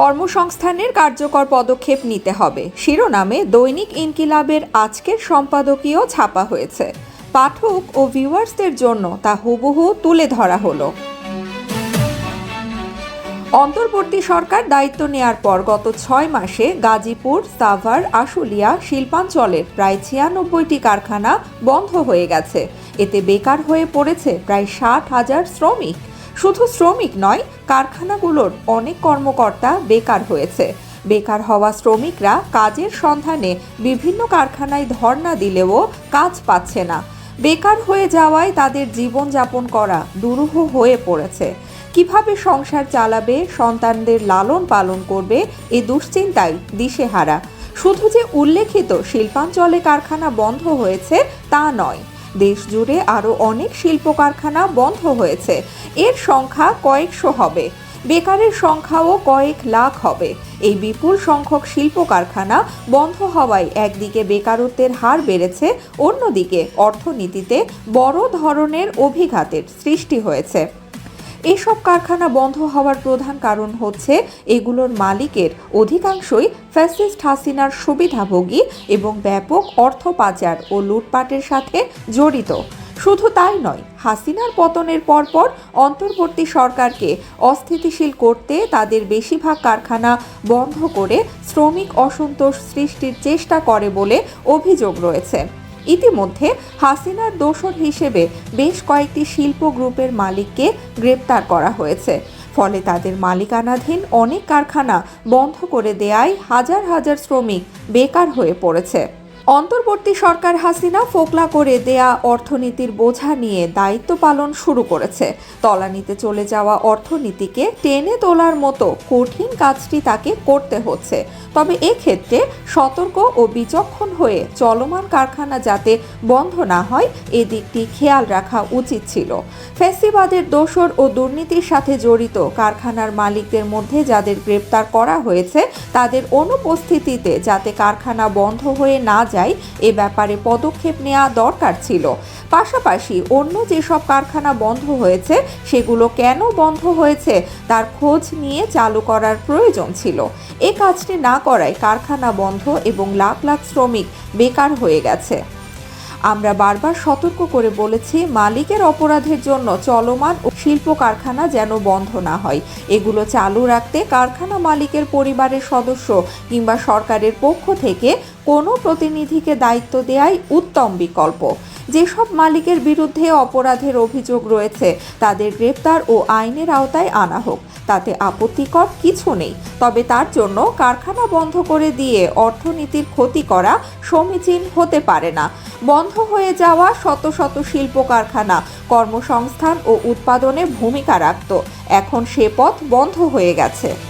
কর্মসংস্থানের কার্যকর পদক্ষেপ নিতে হবে। শিরোনামে দৈনিক ইনকিলাবের আজকের সম্পাদকীয় ছাপা হয়েছে। পাঠক ও ভিউয়ার্সদের জন্য তা হুবহু তুলে ধরা হলো। অন্তর্বর্তী সরকার দায়িত্ব নেয়ার পর গত ছয় মাসে গাজীপুর, সাভার, আশুলিয়া, শিল্পাঞ্চলের প্রায় ছিয়ানব্বইটি কারখানা বন্ধ হয়ে গেছে। এতে বেকার হয়ে পড়েছে প্রায় ষাট হাজার শ্রমিক। শুধু শ্রমিক নয়, কারখানাগুলোর অনেক কর্মকর্তা বেকার হয়েছে। বেকার হওয়া শ্রমিকরা কাজের সন্ধানে বিভিন্ন কারখানায় ধর্ণা দিলেও কাজ পাচ্ছে না। বেকার হয়ে যাওয়ায় তাদের জীবনযাপন করা দুরূহ হয়ে পড়েছে। কীভাবে সংসার চালাবে, সন্তানদের লালন পালন করবে, এ দুশ্চিন্তায় দিশেহারা। শুধু যে উল্লেখিত শিল্পাঞ্চলে কারখানা বন্ধ হয়েছে, তা নয় দেশ জুড়ে আরও অনেক শিল্প কারখানা বন্ধ হয়েছে। এর সংখ্যা কয়েকশো হবে। বেকারের সংখ্যাও কয়েক লাখ হবে। এই বিপুল সংখ্যক শিল্প কারখানা বন্ধ হওয়ায় একদিকে বেকারত্বের হার বেড়েছে, অন্যদিকে অর্থনীতিতে বড় ধরনের অভিঘাতের সৃষ্টি হয়েছে। এসব কারখানা বন্ধ হওয়ার প্রধান কারণ হচ্ছে এগুলোর মালিকের অধিকাংশই ফ্যাসিস্ট হাসিনার সুবিধাভোগী এবং ব্যাপক অর্থ পাচার ও লুটপাটের সাথে জড়িত। শুধু তাই নয়, হাসিনার পতনের পরপর অন্তর্বর্তী সরকারকে অস্থিতিশীল করতে তাদের বেশিরভাগ কারখানা বন্ধ করে শ্রমিক অসন্তোষ সৃষ্টির চেষ্টা করে বলে অভিযোগ রয়েছে। ইতিমধ্যে হাসিনার দোষর হিসেবে বেশ কয়েকটি শিল্প গ্রুপের মালিককে গ্রেপ্তার করা হয়েছে। ফলে তাদের মালিকানাধীন অনেক কারখানা বন্ধ করে দেয়ায় হাজার হাজার শ্রমিক বেকার হয়ে পড়েছে। অন্তর্বর্তী সরকার হাসিনা ফোকলা করে দেয়া অর্থনীতির বোঝা নিয়ে দায়িত্ব পালন শুরু করেছে। তলানিতে চলে যাওয়া অর্থনীতিকে টেনে তোলার মতো কঠিন কাজটি তাকে করতে হচ্ছে। তবে এক্ষেত্রে সতর্ক ও বিচক্ষণ হয়ে চলমান কারখানা যাতে বন্ধ না হয় এদিকটি খেয়াল রাখা উচিত ছিল। ফেসিবাদের দোসর ও দুর্নীতির সাথে জড়িত কারখানার মালিকদের মধ্যে যাদের গ্রেপ্তার করা হয়েছে, তাদের অনুপস্থিতিতে যাতে কারখানা বন্ধ হয়ে না যায় এ ব্যাপারে পদক্ষেপ নেওয়া দরকার ছিল। পাশাপাশি অন্য যেসব কারখানা বন্ধ হয়েছে, সেগুলো কেন বন্ধ হয়েছে তার খোঁজ নিয়ে চালু করার প্রয়োজন ছিল। এ কাজটি না করায় কারখানা বন্ধ এবং লাখ লাখ শ্রমিক বেকার হয়ে গেছে। আমরা বারবার সতর্ক করে বলেছি, মালিকের অপরাধের জন্য চলমান ও শিল্প কারখানা যেন বন্ধ না হয়। এগুলো চালু রাখতে কারখানা মালিকের পরিবারের সদস্য কিংবা সরকারের পক্ষ থেকে কোনো প্রতিনিধিকে দায়িত্ব দেয়াই উত্তম বিকল্প। যেসব মালিকের বিরুদ্ধে অপরাধের অভিযোগ রয়েছে, তাদের গ্রেপ্তার ও আইনের আওতায় আনা হোক। তাতে আপত্তিকর কিছু নেই। তবে তার জন্য কারখানা বন্ধ করে দিয়ে অর্থনীতির ক্ষতি করা সমীচীন হতে পারে না। বন্ধ হয়ে যাওয়া শত শত শিল্প কারখানা, কর্মসংস্থান ও উৎপাদনে ভূমিকা রাখত। এখন সে পথ বন্ধ হয়ে গেছে।